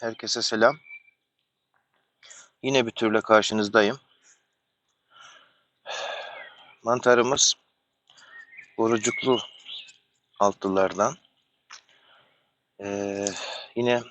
Herkese selam. Yine bir türle karşınızdayım. Mantarımız borucuklu altlılardan. Ee, yine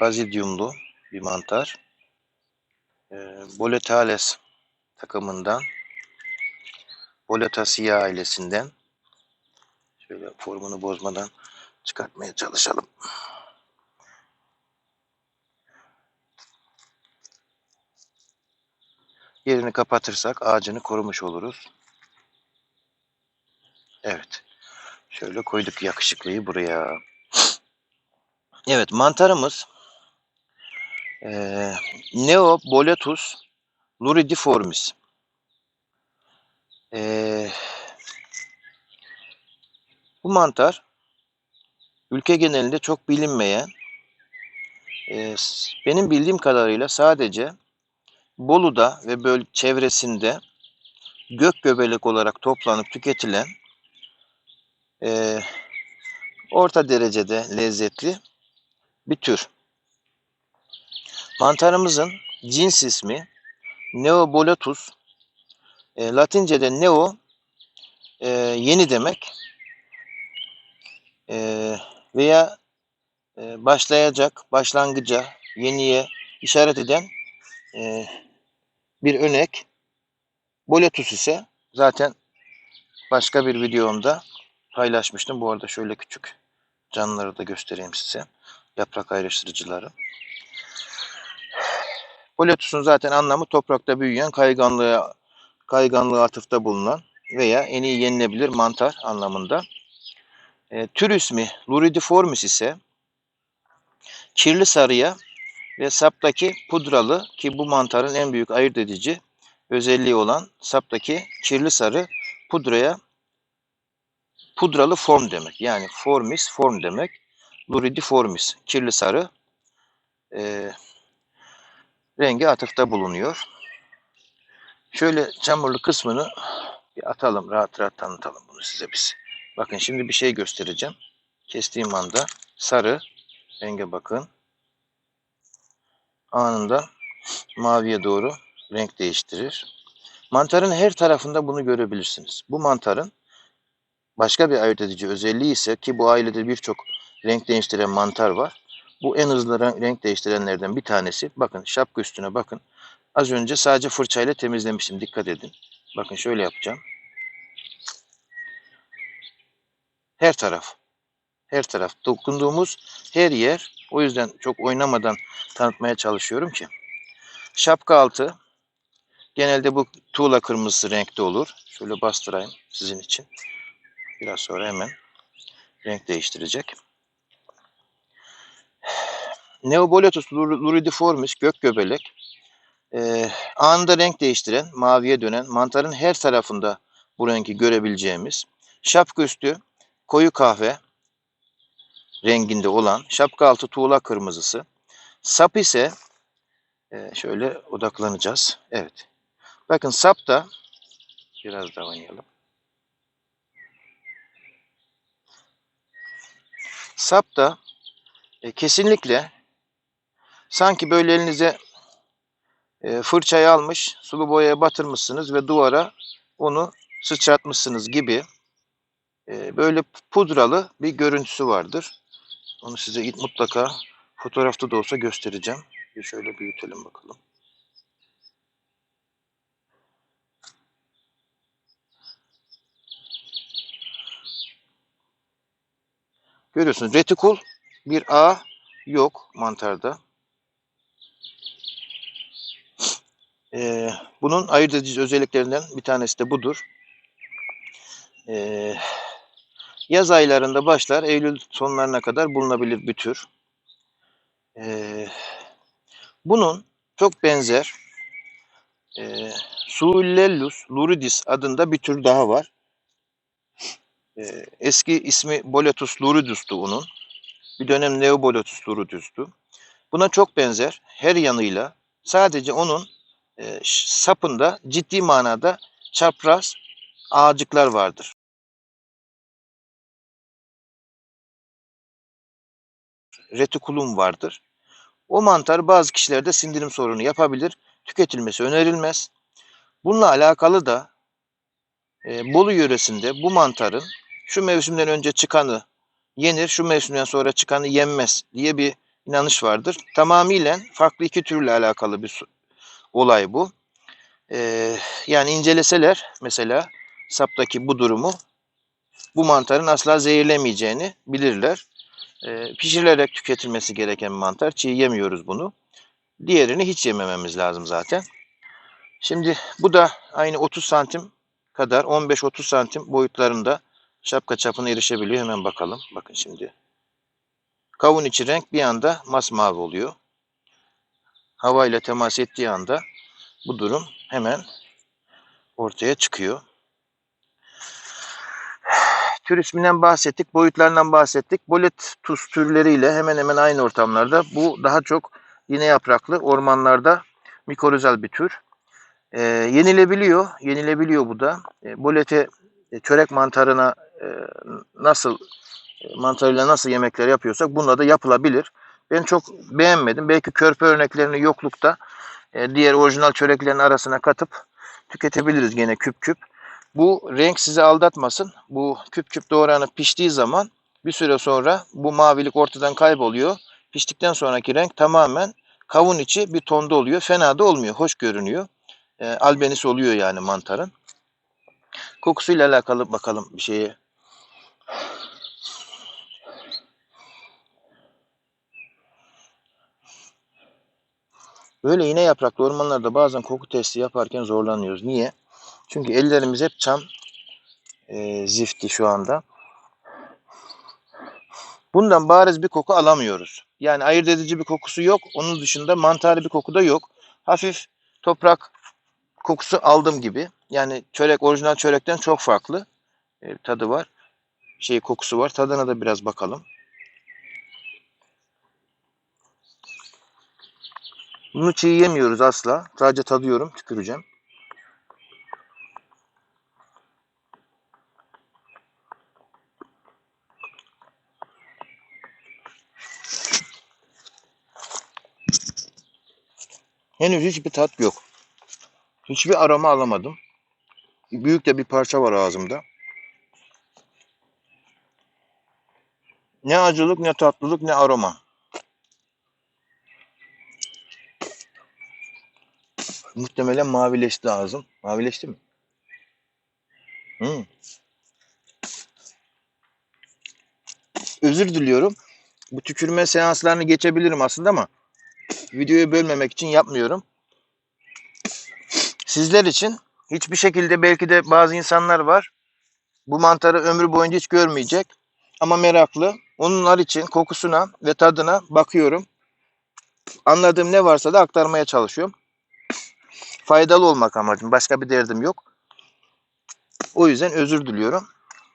bazidyumlu bir mantar. Ee, Boletales takımından. Boletaceae ailesinden. Şöyle formunu bozmadan çıkartmaya çalışalım. Yerini kapatırsak ağacını korumuş oluruz. Evet. Şöyle koyduk yakışıklıyı buraya. Evet mantarımız eee Neoboletus luridiformis. Eee, bu mantar ülke genelinde çok bilinmeyen eee, benim bildiğim kadarıyla sadece Bolu'da ve böl çevresinde gök göbelek olarak toplanıp tüketilen eee, orta derecede lezzetli bir tür. Mantarımızın cins ismi Neoboletus. E, Latince'de neo e, yeni demek E, veya e, başlayacak, başlangıca, yeniye işaret eden e, bir örnek. Boletus ise zaten başka bir videomda paylaşmıştım. Bu arada şöyle küçük canlıları da göstereyim size. Yaprak ayrıştırıcıları. Boletus'un zaten anlamı toprakta büyüyen, kayganlığa, kayganlığı atıfta bulunan veya en iyi yenilebilir mantar anlamında. E, tür ismi Luridiformis ise kirli sarıya ve saptaki pudralı ki bu mantarın en büyük ayırt edici özelliği olan saptaki kirli sarı pudraya pudralı form demek. Yani formis form demek. Luridiformis kirli sarı e, rengi atıfta bulunuyor. Şöyle çamurlu kısmını bir atalım. Rahat rahat tanıtalım bunu size biz. Bakın şimdi bir şey göstereceğim. Kestiğim anda sarı renge bakın. Anında maviye doğru renk değiştirir. Mantarın her tarafında bunu görebilirsiniz. Bu mantarın başka bir ayırt edici özelliği ise ki bu ailede birçok renk değiştiren mantar var. Bu en hızlı renk değiştirenlerden bir tanesi. Bakın şapka üstüne bakın. Az önce sadece fırçayla temizlemiştim. Dikkat edin. Bakın şöyle yapacağım. Her taraf. Her taraf. Dokunduğumuz her yer. O yüzden çok oynamadan tanıtmaya çalışıyorum ki. Şapka altı. Genelde bu tuğla kırmızısı renkte olur. Şöyle bastırayım sizin için. Biraz sonra hemen renk değiştirecek. Neoboletus luridiformis gök göbelek e, anında renk değiştiren, maviye dönen, mantarın her tarafında bu rengi görebileceğimiz, şapka üstü koyu kahve renginde olan, şapka altı tuğla kırmızısı, sap ise e, şöyle odaklanacağız. Evet. Bakın sap da biraz daha oynayalım. Sap da e, kesinlikle sanki böyle elinize e, fırçayı almış, sulu boyaya batırmışsınız ve duvara onu sıçratmışsınız gibi e, böyle pudralı bir görüntüsü vardır. Onu size mutlaka fotoğrafta da olsa göstereceğim. Bir şöyle büyütelim bakalım. Görüyorsunuz retikul bir ağ yok mantarda. Ee, bunun ayırt edici özelliklerinden bir tanesi de budur. Ee, yaz aylarında başlar, Eylül sonlarına kadar bulunabilir bir tür. Ee, bunun çok benzer e, Suillellus luridis adında bir tür daha var. Ee, eski ismi Boletus luridus'tu onun. Bir dönem Neoboletus luridus'tu. Buna çok benzer her yanıyla sadece onun e, sapında ciddi manada çapraz ağacıklar vardır. Retikulum vardır. O mantar bazı kişilerde sindirim sorunu yapabilir. Tüketilmesi önerilmez. Bununla alakalı da e, Bolu yöresinde bu mantarın şu mevsimden önce çıkanı yenir, şu mevsimden sonra çıkanı yenmez diye bir inanış vardır. Tamamıyla farklı iki türle alakalı bir olay bu. Ee, yani inceleseler mesela saptaki bu durumu bu mantarın asla zehirlemeyeceğini bilirler. Pişirilerek tüketilmesi gereken mantar. Çiğ yemiyoruz bunu. Diğerini hiç yemememiz lazım zaten. Şimdi bu da aynı 30 santim kadar 15-30 santim boyutlarında şapka çapına erişebiliyor. Hemen bakalım. Bakın şimdi. Kavun içi renk bir anda masmavi oluyor. Hava ile temas ettiği anda bu durum hemen ortaya çıkıyor. Tür isminden bahsettik, boyutlarından bahsettik. Bolet tuz türleriyle hemen hemen aynı ortamlarda. Bu daha çok yine yapraklı ormanlarda mikorizal bir tür. Ee, yenilebiliyor, yenilebiliyor bu da. Ee, bolete e, çörek mantarına e, nasıl e, mantarıyla nasıl yemekler yapıyorsak bununla da yapılabilir. Ben çok beğenmedim. Belki körpe örneklerini yoklukta e, diğer orijinal çöreklerin arasına katıp tüketebiliriz gene küp küp. Bu renk sizi aldatmasın. Bu küp küp doğranıp piştiği zaman bir süre sonra bu mavilik ortadan kayboluyor. Piştikten sonraki renk tamamen kavun içi bir tonda oluyor. Fena da olmuyor. Hoş görünüyor. E, albenisi oluyor yani mantarın. Kokusuyla alakalı bakalım bir şeye. Böyle iğne yapraklı ormanlarda bazen koku testi yaparken zorlanıyoruz. Niye? Çünkü ellerimiz hep çam e, zifti şu anda. Bundan bariz bir koku alamıyoruz. Yani ayırt edici bir kokusu yok. Onun dışında mantarlı bir koku da yok. Hafif toprak kokusu aldım gibi. Yani çörek orijinal çörekten çok farklı e, tadı var. Şey kokusu var. Tadına da biraz bakalım. Bunu çiğ yemiyoruz asla. Sadece tadıyorum, tüküreceğim. Henüz hiçbir tat yok. Hiçbir aroma alamadım. Büyük de bir parça var ağzımda. Ne acılık, ne tatlılık, ne aroma. Muhtemelen mavileşti ağzım. Mavileşti mi? Hmm. Özür diliyorum. Bu tükürme seanslarını geçebilirim aslında ama videoyu bölmemek için yapmıyorum. Sizler için hiçbir şekilde belki de bazı insanlar var. Bu mantarı ömrü boyunca hiç görmeyecek. Ama meraklı. Onlar için kokusuna ve tadına bakıyorum. Anladığım ne varsa da aktarmaya çalışıyorum. Faydalı olmak amacım. Başka bir derdim yok. O yüzden özür diliyorum.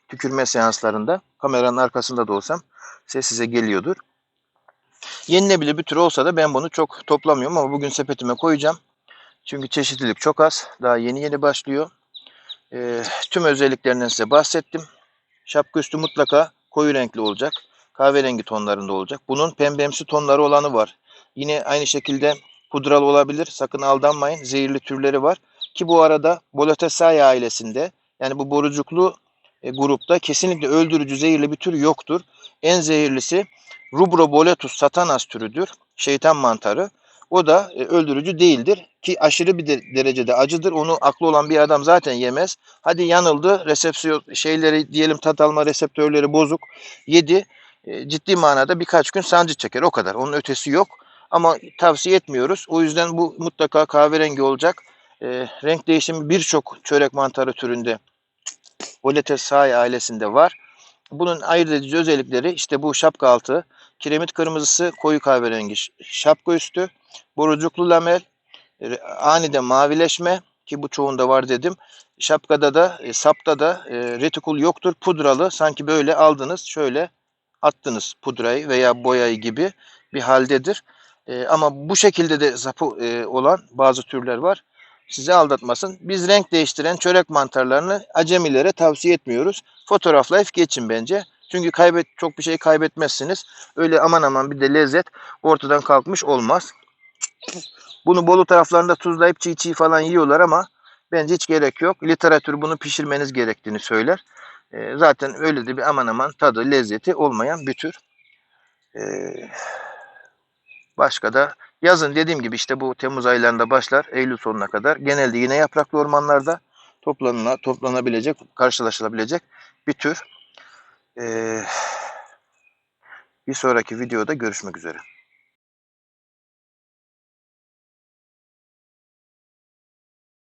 Tükürme seanslarında kameranın arkasında da olsam ses size geliyordur. Yenilebilir bir tür olsa da ben bunu çok toplamıyorum ama bugün sepetime koyacağım. Çünkü çeşitlilik çok az. Daha yeni yeni başlıyor. Ee, tüm özelliklerinden size bahsettim. Şapka üstü mutlaka koyu renkli olacak. Kahverengi tonlarında olacak. Bunun pembemsi tonları olanı var. Yine aynı şekilde pudralı olabilir. Sakın aldanmayın. Zehirli türleri var. Ki bu arada Bolotesaya ailesinde yani bu borucuklu e, grupta kesinlikle öldürücü zehirli bir tür yoktur. En zehirlisi Rubroboletus satanas türüdür. Şeytan mantarı. O da e, öldürücü değildir ki aşırı bir de- derecede acıdır. Onu aklı olan bir adam zaten yemez. Hadi yanıldı. Resepsiyon şeyleri diyelim tat alma reseptörleri bozuk. Yedi. E, ciddi manada birkaç gün sancı çeker. O kadar. Onun ötesi yok. Ama tavsiye etmiyoruz. O yüzden bu mutlaka kahverengi olacak. E, renk değişimi birçok çörek mantarı türünde Boletesae ailesinde var. Bunun ayırt edici özellikleri işte bu şapka altı, kiremit kırmızısı, koyu kahverengi şapka üstü, borucuklu lamel, e, aniden mavileşme ki bu çoğunda var dedim. Şapkada da, e, sapta da e, retikul yoktur. Pudralı sanki böyle aldınız şöyle attınız pudrayı veya boyayı gibi bir haldedir. E, ama bu şekilde de zapı e, olan bazı türler var. Sizi aldatmasın. Biz renk değiştiren çörek mantarlarını acemilere tavsiye etmiyoruz. Fotoğraflayıp geçin bence. Çünkü kaybet çok bir şey kaybetmezsiniz. Öyle aman aman bir de lezzet ortadan kalkmış olmaz. Bunu Bolu taraflarında tuzlayıp çiğ çiğ falan yiyorlar ama bence hiç gerek yok. Literatür bunu pişirmeniz gerektiğini söyler. Ee, zaten öyle de bir aman aman tadı, lezzeti olmayan bir tür. Ee, başka da yazın dediğim gibi işte bu Temmuz aylarında başlar Eylül sonuna kadar. Genelde yine yapraklı ormanlarda toplanına, toplanabilecek, karşılaşılabilecek bir tür. Ee, bir sonraki videoda görüşmek üzere.